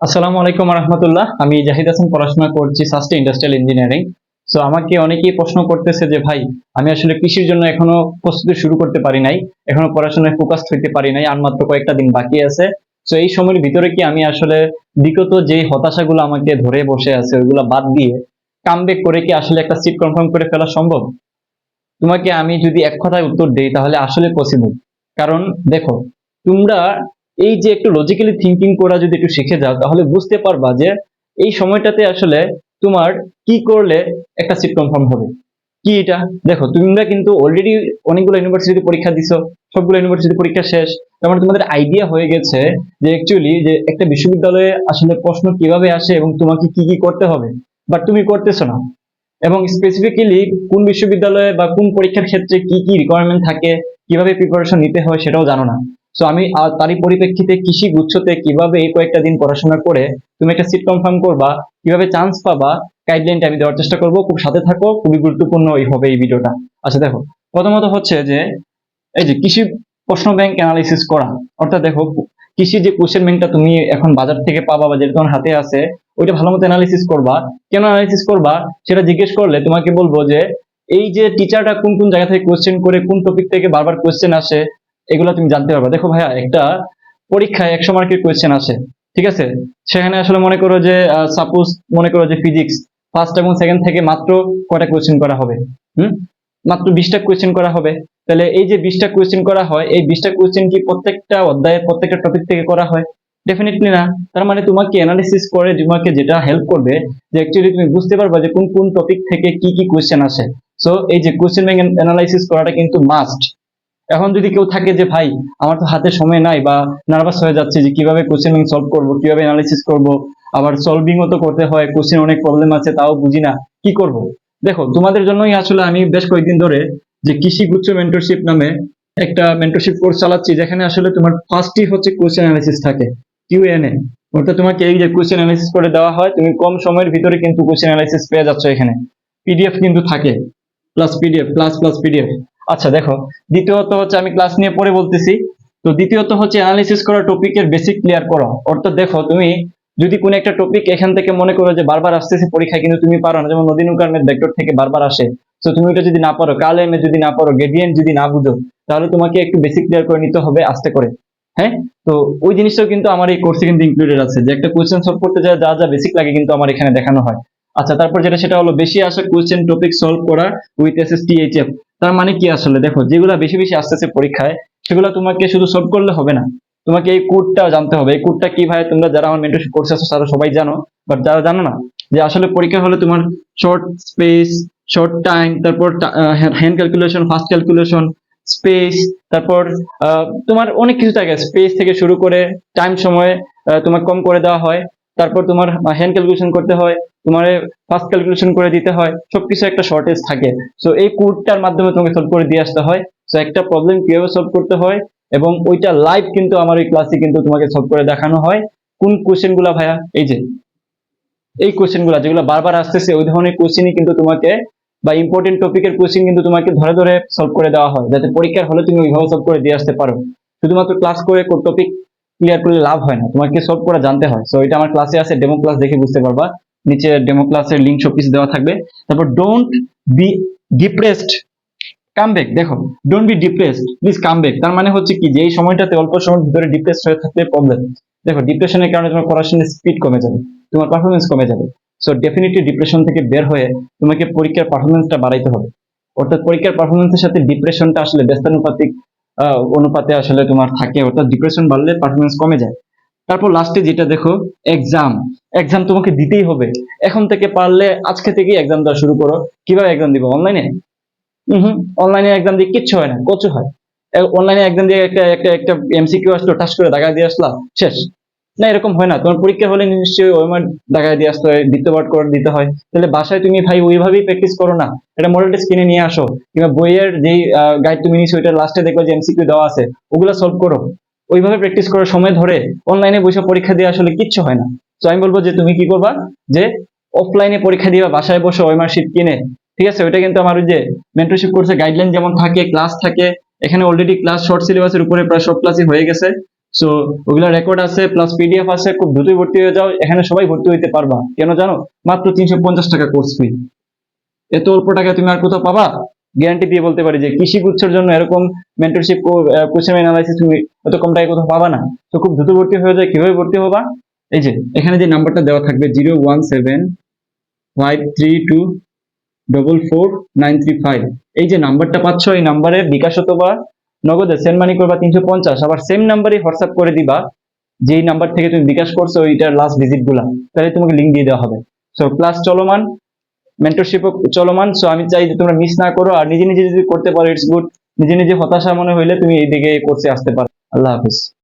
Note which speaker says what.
Speaker 1: আসসালামু আলাইকুম রহমতুল্লাহ। আমি জাহিদ হাসান, পড়াশোনা করছি সাস্টে ইন্ডাস্ট্রিয়াল ইঞ্জিনিয়ারিং সো আমাকে অনেকেই প্রশ্ন করতেছে যে, ভাই, আমি আসলে কৃষির জন্য এখনও প্রস্তুতি শুরু করতে পারি নাই, এখনও পড়াশোনায় ফোকাসড হইতে পারি নাই আর মাত্র কয়েকটা দিন বাকি আছে। সো এই সময়ের ভিতরে কি আমি আসলে বিগত যে হতাশাগুলো আমাকে ধরে বসে আছে, ওইগুলো বাদ দিয়ে কামব্যাক করে কি আসলে একটা সিট কনফার্ম করে ফেলা সম্ভব? তোমাকে আমি যদি এক কথায় উত্তর দেই, তাহলে আসলে পসিবল কারণ, দেখো, তোমরা এই যে একটু লজিক্যালি থিঙ্কিং করা যদি একটু শিখে যাও, তাহলে বুঝতে পারবা যে এই সময়টাতে আসলে তোমার কি করলে একটা সিট কনফার্ম হবে। কি এটা? দেখো, তোমরা কিন্তু অলরেডি অনেকগুলো ইউনিভার্সিটি পরীক্ষা দিছো, সবগুলো ইউনিভার্সিটি পরীক্ষা শেষ, তার মানে তোমাদের আইডিয়া হয়ে গেছে যে অ্যাকচুয়ালি যে একটা বিশ্ববিদ্যালয়ে আসলে প্রশ্ন কীভাবে আসে এবং তোমাকে কি কি করতে হবে বাট তুমি করতেছো না। এবং স্পেসিফিক্যালি কোন বিশ্ববিদ্যালয়ে বা কোন পরীক্ষার ক্ষেত্রে কি কি রিকোয়ারমেন্ট থাকে, কীভাবে প্রিপারেশন নিতে হয় সেটাও জানো না। সো আমি আহ, তারই পরিপ্রেক্ষিতে কৃষি গুচ্ছতে কীভাবে এই কয়েকটা দিন পড়াশোনা করে তুমি একটা সিট কনফার্ম করবা কীভাবে চান্স পাবা গাইডলাইনটা আমি দেওয়ার চেষ্টা করব। খুব সাথে থাকো খুবই গুরুত্বপূর্ণ এই হবে এই ভিডিওটা। আচ্ছা দেখো প্রথমত হচ্ছে যে এই যে কৃষি প্রশ্ন ব্যাংক অ্যানালাইসিস করা অর্থাৎ দেখো কৃষি যে কোশ্চেন ব্যাংকটা তুমি এখন বাজার থেকে পাবা বা যেটা তোমার হাতে আছে ওইটা ভালো মতো অ্যানালাইসিস করবা। কেন অ্যানালাইসিস করবা? সেটা জিজ্ঞেস করলে তোমাকে বলব যে এই যে টিচারটা কোন কোন জায়গা থেকে কোশ্চেন করে কোন টপিক থেকে বারবার কোশ্চেন আসে এগুলো তুমি জানতে পারবে। দেখো ভাইয়া, একটা পরীক্ষায় একশো মার্কের কোয়েশ্চেন আছে, ঠিক আছে? সেখানে আসলে মনে করো যে সাপোজ মনে করো যে ফিজিক্স ফার্স্ট এবং সেকেন্ড থেকে মাত্র কয়টা কোয়েশ্চেন করা হবে? হুম? মাত্র বিশটা কোয়েশ্চেন করা হবে। তাহলে এই যে বিশটা কোয়েশ্চেন করা হয়, এই বিশটা কোয়েশ্চেন কি প্রত্যেকটা অধ্যায়ের প্রত্যেকটা টপিক থেকে করা হয়? ডেফিনেটলি না। তার মানে তোমাকে অ্যানালিসিস করে, তোমাকে যেটা হেল্প করবে, যে অ্যাকচুয়ালি তুমি বুঝতে পারবা যে কোন কোন টপিক থেকে কি কি কোয়েশ্চেন আসে। সো এই যে কোয়েশ্চেন ব্যাংক অ্যানালাইসিস করাটা কিন্তু মাস্ট এখন যদি কেউ থাকে যে, ভাই, আমার তো হাতে সময় নাই বা নার্ভাস হয়ে যাচ্ছে যে, কীভাবে কোশ্চেন সলভ করব, কীভাবে অ্যানালাইসিস করব, আবার সলভিংও তো করতে হয় কোশ্চেন অনেক প্রবলেম আছে, তাও বুঝি না, কি করব? দেখো, তোমাদের জন্যই আসলে আমি বেশ কয়েকদিন ধরে যে, কৃষি গুচ্ছ মেন্টরশিপ নামে একটা মেন্টরশিপ কোর্স চালাচ্ছি, যেখানে আসলে তোমার ফার্স্টই হচ্ছে কোশ্চেন অ্যানালাইসিস থাকে কিউএনএ ওটা তোমাকে এই যে কোশ্চেন অ্যানালাইসিস করে দেওয়া হয়, তুমি কম সময়ের ভিতরে কিন্তু কোশ্চেন অ্যানালাইসিস পেয়ে যাচ্ছ এখানে। পিডিএফ কিন্তু থাকে plus PDF plus plus PDF আচ্ছা দেখো, দ্বিতীয়ত হচ্ছে আমি ক্লাস নিয়ে পরে বলতেছি। তো দ্বিতীয়ত হচ্ছে অ্যানালিসিস করা টপিকের বেসিক ক্লিয়ার করা। অর্থাৎ দেখো, তুমি যদি কোনো একটা টপিক এখান থেকে মনে করো যে বারবার আসতেছে পরীক্ষায় কিন্তু তুমি পারো না, যেমন নদী নৌকার ভেক্টর থেকে বারবার আসে। তো তুমি ওটা যদি না পারো কাল এম যদি না পারো গ্রেডিয়েন্ট যদি না বুঝো, তাহলে তোমাকে একটু বেসিক ক্লিয়ার করে নিতে হবে আস্তে করে। হ্যাঁ? তো ওই জিনিসটাও কিন্তু আমার এই কোর্সে কিন্তু ইনক্লুডেড আছে, যে একটা কোয়েশ্চেন সলভ করতে যা যা যা বেসিক লাগে কিন্তু আমার এখানে দেখানো হয়। আচ্ছা তারপর যেটা, সেটা হলো, বেশি আসা কোয়েশ্চেন টপিক সলভ করা উইথ এসএসটি এইচএফ তার মানে কি আসলে? দেখো, যেগুলো বেশি বেশি আসতেছে পরীক্ষায়, সেগুলো তোমাকে শুধু সলভ করলে হবে না। তোমাকে এই কোডটা জানতে হবে। এই কোডটা কি ভাই? তোমরা যারা আমার মেন্টরশিপ কোর্স আছো, তারা সবাই জানো। বাট যারা জানো না, যে আসলে পরীক্ষা হলে তোমার শর্ট স্পেস শর্ট টাইম তারপর hand calculation fast calculation space তারপর তোমার অনেক কিছু থাকে। স্পেস থেকে শুরু করে টাইম সময় তোমার কম করে দেওয়া হয়। তারপর তোমার হ্যান্ড ক্যালকুলেশন করতে হয়, তোমার ফার্স্ট ক্যালকুলেশন করে দিতে হয়, সবকিছু একটা শর্টেজ থাকে। সো এই কোডটার মাধ্যমে তোমাকে সলভ করে দিয়ে আসতে হয়। সো একটা প্রবলেম কীভাবে সলভ করতে হয় এবং ওইটা লাইভ কিন্তু আমার এই ক্লাসে কিন্তু তোমাকে সলভ করে দেখানো হয়। কোন কোশ্চেনগুলা ভাইয়া? এই যে, এই কোশ্চেনগুলা যেগুলো বারবার আসতেছে, ওই ধরনের কোশ্চেনই কিন্তু তোমাকে বা ইম্পর্টেন্ট টপিকের কোশ্চেন কিন্তু তোমাকে ধরে ধরে সলভ করে দেওয়া হয়। যাতে পরীক্ষার হলে তুমি ওইভাবে সলভ করে দিয়ে আসতে পারো। শুধুমাত্র ক্লাস করে টপিক ক্লিয়ার করলে লাভ হয় না। তোমাকে সলভ করে জানতে হয়। সো এটা আমার ক্লাসে আছে ডেমো ক্লাস দেখে বুঝতে পারবা। নিচে ডেমো ক্লাসের লিঙ্ক সব কিছু দেওয়া থাকবে। তারপর don't be depressed come back দেখো don't be depressed please come back তার মানে হচ্ছে কি, যে এই সময়টাতে অল্প সময়ের ভিতরে ডিপ্রেসড হয়ে থাকতে প্রবলেম দেখো ডিপ্রেশনের কারণে তোমার পড়াশোনার স্পিড কমে যাবে, তোমার পারফরমেন্স কমে যাবে। সো ডেফিনেটলি ডিপ্রেশন থেকে বের হয়ে তোমাকে পরীক্ষার পারফরমেন্সটা বাড়াইতে হবে। অর্থাৎ পরীক্ষার পারফরমেন্সের সাথে ডিপ্রেশনটা আসলে ব্যস্তানুপাতিক অনুপাতে আসলে তোমার থাকে, অর্থাৎ ডিপ্রেশন বাড়লে পারফরমেন্স কমে যায়। তারপর লাস্টে যেটা দেখো এক্সাম এক্সাম তোমাকে দিতেই হবে। এখন থেকে পারলে আজকে থেকে এক্সাম দেওয়া শুরু করো। কীভাবে এক্সাম দিবো? অনলাইনে হুম অনলাইনে এক্সাম দিয়ে কিচ্ছু হয় না কচু হয়। অনলাইনে এক্সাম দিয়ে একটা একটা একটা এমসিকিউ আসলো টাচ করে দেখা দিয়ে আসলাম শেষ। না, এরকম হয় না। তোমার পরীক্ষা হলে নিশ্চয়ই ওইমার দাগায় দিয়ে আসতে হয় দ্বিতীয় পাঠ করে দিতে হয়। তাহলে বাসায় তুমি ভাই ওইভাবেই প্র্যাকটিস করো না। এটা মডেল টেস্ট কিনে নিয়ে আসো। কিংবা বইয়ের যেই গাইড তুমি নিচ্ছ ওইটার লাস্টে দেখো যে এমসিকিউ দেওয়া আছে, ওগুলো সলভ করো। ওইভাবে প্র্যাকটিস করার সময় ধরে অনলাইনে বসে পরীক্ষা দিয়ে আসলে কিচ্ছু হয় না। তো আমি বলব যে তুমি কি করবা? যে অফলাইনে পরীক্ষা দিবা, বাসায় বসে ওই মার্কশিট কিনে। ঠিক আছে? ওইটা কিন্তু আমার যে মেন্টরশিপ কোর্সে গাইডলাইন যেমন থাকে ক্লাস থাকে, এখানে অলরেডি ক্লাস শর্ট সিলেবাসের উপরে প্রায় সব ক্লাসই হয়ে গেছে। সো ওগুলা রেকর্ড আছে প্লাস পিডিএফ আছে, খুব দ্রুতই ভর্তি হয়ে যাও। এখানে সবাই ভর্তি হইতে পারবা। কেন জানো? মাত্র তিনশো পঞ্চাশ টাকা কোর্স ফি এত অল্প টাকা তুমি আর কোথাও পাবা? গ্যারান্টি দিয়ে বলতে পারি যে কৃষি গুচ্ছের জন্য এরকম মেন্টরশিপ কোচিং অ্যানালাইসিস তুমি এত কম টাকায় কোথাও পাবা না। তো খুব দ্রুত ভর্তি হয়ে যায় কীভাবে ভর্তি হবা? এই যে, এখানে যে নাম্বারটা দেওয়া থাকবে, zero one seven five three two double four nine three five. এই যে নাম্বারটা পাচ্ছ, এই নাম্বারে বিকাশ অথবা নগদে সেন্ড মানি করবা তিনশো পঞ্চাশ, আবার সেম নাম্বারে হোয়াটসঅ্যাপ করে দিবা, যেই নাম্বার থেকে তুমি বিকাশ করছ ওইটার লাস্ট ভিজিটগুলা, তাহলে তোমাকে লিঙ্ক দিয়ে দেওয়া হবে। সো ক্লাস চলমান মেন্টরশিপ চলমান সো আমি চাই যে তোমরা মিস না করো, আর নিজে নিজে যদি করতে পারো ইটস গুড নিজে নিজে হতাশা মনে হইলে তুমি এই দিকে কোর্সে আসতে পারো। আল্লাহ হাফিজ।